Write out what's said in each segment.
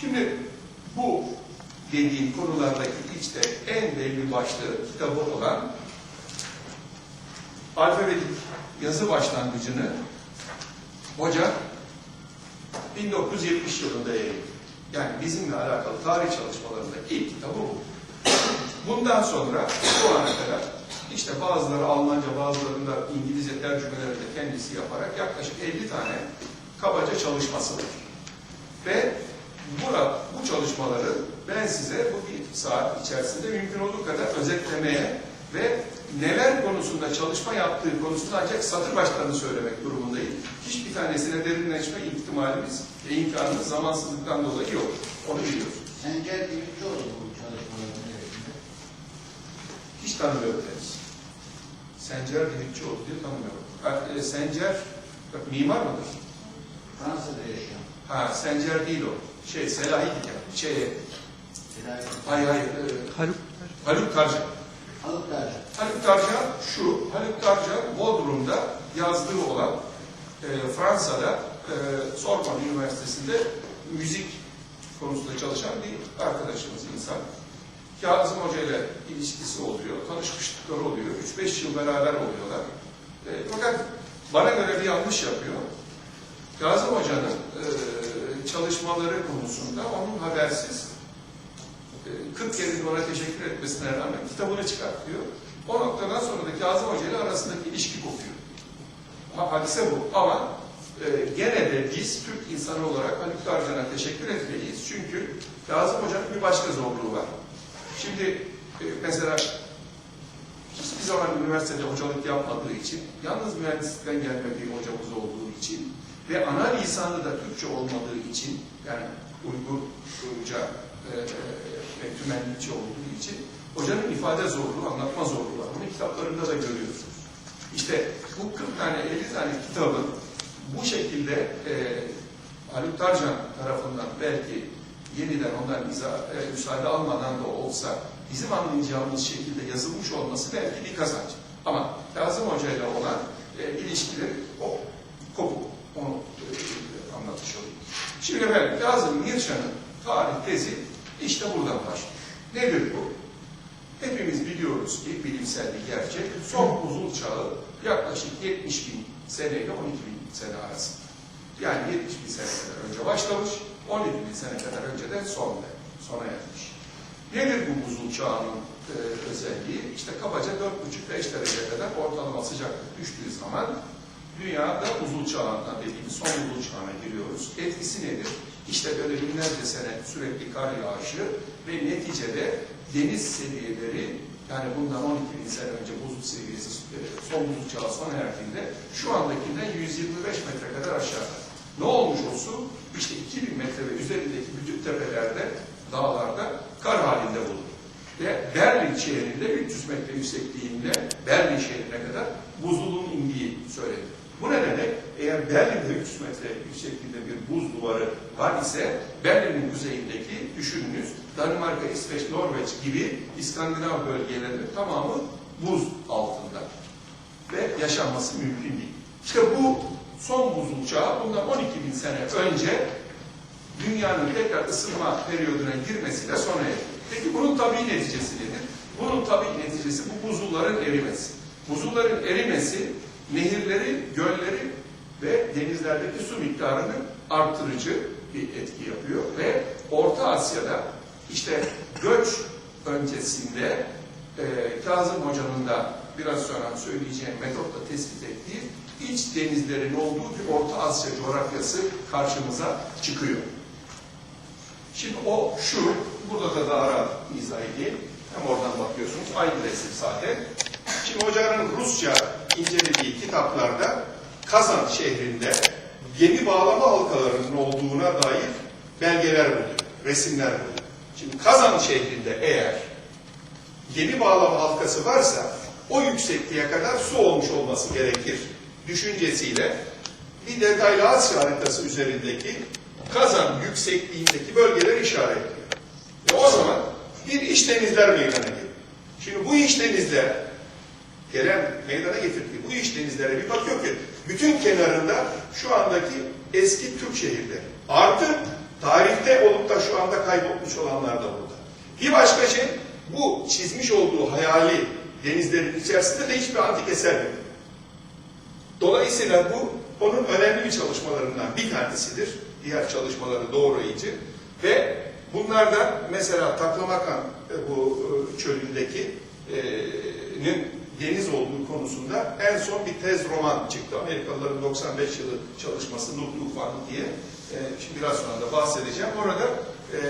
Şimdi bu dediğim konulardaki işte en belli başlı kitabı olan alfabetik yazı başlangıcını hoca 1970 yılında yayınladı. Yani bizimle alakalı tarih çalışmalarında ilk kitabı bu. Bundan sonra şu ana kadar işte bazıları Almanca, bazılarında İngilizce tercümeleri de kendisi yaparak yaklaşık 50 tane kabaca çalışması var. Ve bura, bu çalışmaları ben size bu bir saat içerisinde mümkün olduğu kadar özetlemeye ve neler konusunda çalışma yaptığı konusunda ancak satır başlarını söylemek durumundayım. Hiçbir tanesine derinleşme ihtimalimiz ve imkanımız zamansızlıktan dolayı yok. Onu biliyoruz. Sencer Demircioğlu bu çalışmaların neresinde? Hiç tanımıyorum henüz. Sencer Dimitçioğlu diye tanımıyorum. E, Sencer, bak, mimar mıdır? Fransa'da yaşayan. Ha, Sencer değil o. Şey, Selahi Diken. Şey, hayır hayır. E, Haluk Haluk Karca. Alıp derdi. Haluk Karca şu, Haluk Karca Bodrum'da yazdığı olan e, Fransa'da e, Sorbonne Üniversitesi'nde müzik konusunda çalışan bir arkadaşımız insan. Kazım Hoca ile ilişkisi oluyor, tanışmışlıkları oluyor, 3-5 yıl beraber oluyorlar. E, fakat bana göre bir yanlış yapıyor. Kazım Hoca'nın e, çalışmaları konusunda onun habersiz e, 40 kere ona teşekkür etmesine rağmen kitabını çıkartıyor. O noktadan sonra da Kazım Hoca ile arasındaki ilişki kopuyor. Ha, hadise bu. Ama e, gene de biz Türk insanı olarak Haluk Darcan'a teşekkür etmeliyiz. Çünkü Kazım Hoca'nın bir başka zorluğu var. Şimdi e, mesela hiçbir zaman üniversitede hocalık yapmadığı için, yalnız mühendislikten gelme bir hocamız olduğu için ve ana lisanı da Türkçe olmadığı için, yani Uygurca e, ve tümenlikçi olduğu için hocanın ifade zorluğu, anlatma zorluğu var. Bunu kitaplarında da görüyorsunuz. İşte bu 40 tane, 50 tane kitabın bu şekilde e, Haluk Tarcan tarafından belki yeniden ondan bize e, müsaade almadan da olsa bizim anlayacağımız şekilde yazılmış olması belki bir kazanç. Ama Kazım Hoca ile olan e, ilişkileri o kopuk. Onu e, anlatmış olayım. Şimdi efendim Kazım Mirçan'ın tarih tezi işte buradan başlıyor. Nedir bu? Hepimiz biliyoruz ki bilimsel bir gerçek. Son buzul çağı yaklaşık 70 bin seneyle 12 bin sene arasında. Yani 70 bin sene kadar önce başlamış, 12 bin sene kadar önce de son sona ermiş. Nedir bu buzul çağının e, özelliği? İşte kabaca 4,5-5 derece kadar ortalama sıcaklık düştüğü zaman dünyada buzul çağına dediğimiz son buzul çağına giriyoruz. Etkisi nedir? İşte böyle binlerce sene sürekli kar yağışı ve neticede deniz seviyeleri yani bundan 12 bin sene önce buzul seviyesi son buzul çağı sona erdiğinde şu andakinden 125 metre kadar aşağıda. Ne olmuş olsun? İşte 2000 metre ve üzerindeki bütün tepelerde, dağlarda kar halinde bulunur. Ve Berlin şehrinde 300 metre yüksekliğinde Berlin şehrine kadar buzulun indiği söylenir. Bu ne demek? Berlin'de 300 metre yüksekliğinde bir buz duvarı var ise Berlin'in kuzeyindeki düşününüz Danimarka, İsveç, Norveç gibi İskandinav bölgelerinin tamamı buz altında ve yaşanması mümkün değil. İşte bu son buzul çağı bundan 12 bin sene önce dünyanın tekrar ısınma periyoduna girmesiyle sona erdi. Peki bunun tabii neticesi nedir? Bunun tabii neticesi bu buzulların erimesi. Buzulların erimesi nehirleri, gölleri ve denizlerdeki su miktarını artırıcı bir etki yapıyor ve Orta Asya'da işte göç öncesinde e, Kazım Hoca'nın da biraz sonra söyleyeceğim metotla tespit ettiği iç denizlerin olduğu bir Orta Asya coğrafyası karşımıza çıkıyor. Şimdi o şu, burada da daha rahat izah edeyim. Hem oradan bakıyorsunuz, aynı resim zaten. Şimdi hocanın Rusça incelediği kitaplarda Kazan şehrinde gemi bağlama halkalarının olduğuna dair belgeler buluyor, resimler buluyor. Şimdi Kazan şehrinde eğer gemi bağlama halkası varsa o yüksekliğe kadar su olmuş olması gerekir düşüncesiyle bir detaylı Asya haritası üzerindeki Kazan yüksekliğindeki bölgeler işaretliyor. Ve o zaman bir iç denizler meydana geliyor. Şimdi bu iç denizler gelen meydana getirdiği bu iç denizlere bir bakıyor ki bütün kenarında şu andaki eski Türk şehirleri. Artı Tarihte olup da şu anda kaybolmuş olanlar da burada. Bir başka şey, bu çizmiş olduğu hayali denizlerin içerisinde de hiçbir antik eser yok. Dolayısıyla bu onun önemli bir çalışmalarından bir tanesidir. Diğer çalışmaları doğrayıcı. Ve bunlardan mesela Taklamakan e, bu e, çölündeki e, deniz olduğu konusunda en son bir tez roman çıktı. Amerikalıların 95 yılı çalışması Nuh Tufanı diye. E, şimdi biraz sonra da bahsedeceğim. Orada e,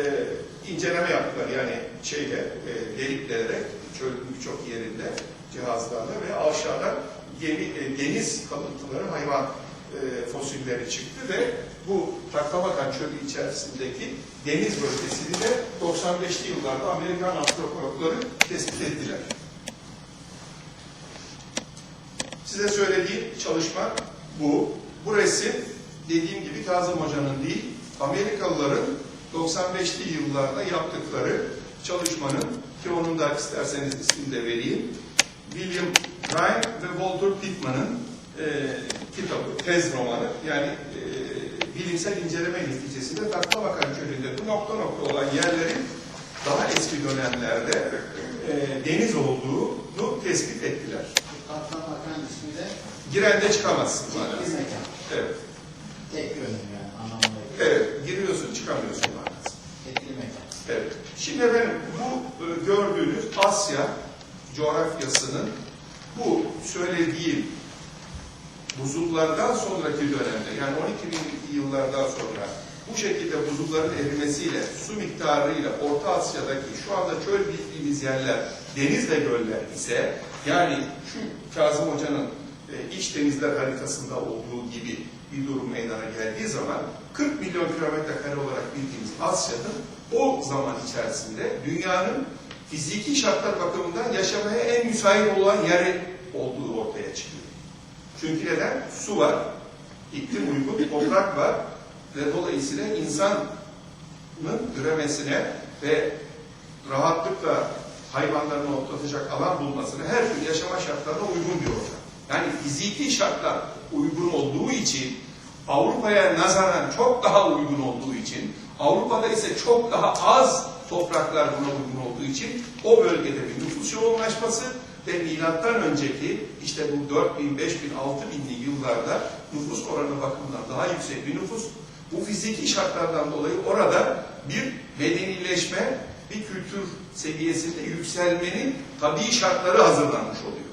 inceleme yaptılar yani şeyle e, deliklerek çölün birçok yerinde cihazlarla ve aşağıdan yeni e, deniz kalıntıları hayvan e, fosilleri çıktı ve bu Taklamakan Çölü içerisindeki deniz bölgesini de 95'li yıllarda Amerikan antropologları tespit ettiler. Size söylediğim çalışma bu. Bu resim dediğim gibi Kazım Hoca'nın değil, Amerikalıların 95'li yıllarda yaptıkları çalışmanın ki onun da isterseniz ismini de vereyim. William Ryan ve Walter Pittman'ın e, kitabı, tez romanı. Yani e, bilimsel inceleme neticesinde Taklamakan Çölü'nde bu nokta nokta olan yerlerin daha eski dönemlerde e, deniz olduğunu tespit ettiler. Katlan bakan ismi de Girende çıkamazsın tekli manası. mekan. Evet. Tek yönlü yani anlamında. Evet, giriyorsun çıkamıyorsun manası. Tekli mekan. Evet. Şimdi efendim bu e, gördüğünüz Asya coğrafyasının bu söylediğim buzullardan sonraki dönemde yani 12 bin yıllardan sonra bu şekilde buzulların erimesiyle su miktarıyla Orta Asya'daki şu anda çöl bildiğimiz yerler deniz ve göller ise yani şu Kazım Hoca'nın e, iç denizler haritasında olduğu gibi bir durum meydana geldiği zaman 40 milyon kilometre kare olarak bildiğimiz Asya'nın o zaman içerisinde dünyanın fiziki şartlar bakımından yaşamaya en müsait olan yeri olduğu ortaya çıkıyor. Çünkü neden? Su var, iklim uygun, toprak var ve dolayısıyla insanın üremesine ve rahatlıkla hayvanlarını otlatacak alan bulmasına her türlü yaşama şartlarına uygun bir ortam. Yani fiziki şartlar uygun olduğu için Avrupa'ya nazaran çok daha uygun olduğu için Avrupa'da ise çok daha az topraklar buna uygun olduğu için o bölgede bir nüfus yoğunlaşması ve milattan önceki işte bu 4000, 5000, 6000'li yıllarda nüfus oranı bakımından daha yüksek bir nüfus bu fiziki şartlardan dolayı orada bir medenileşme, bir kültür seviyesinde yükselmenin tabii şartları hazırlanmış oluyor.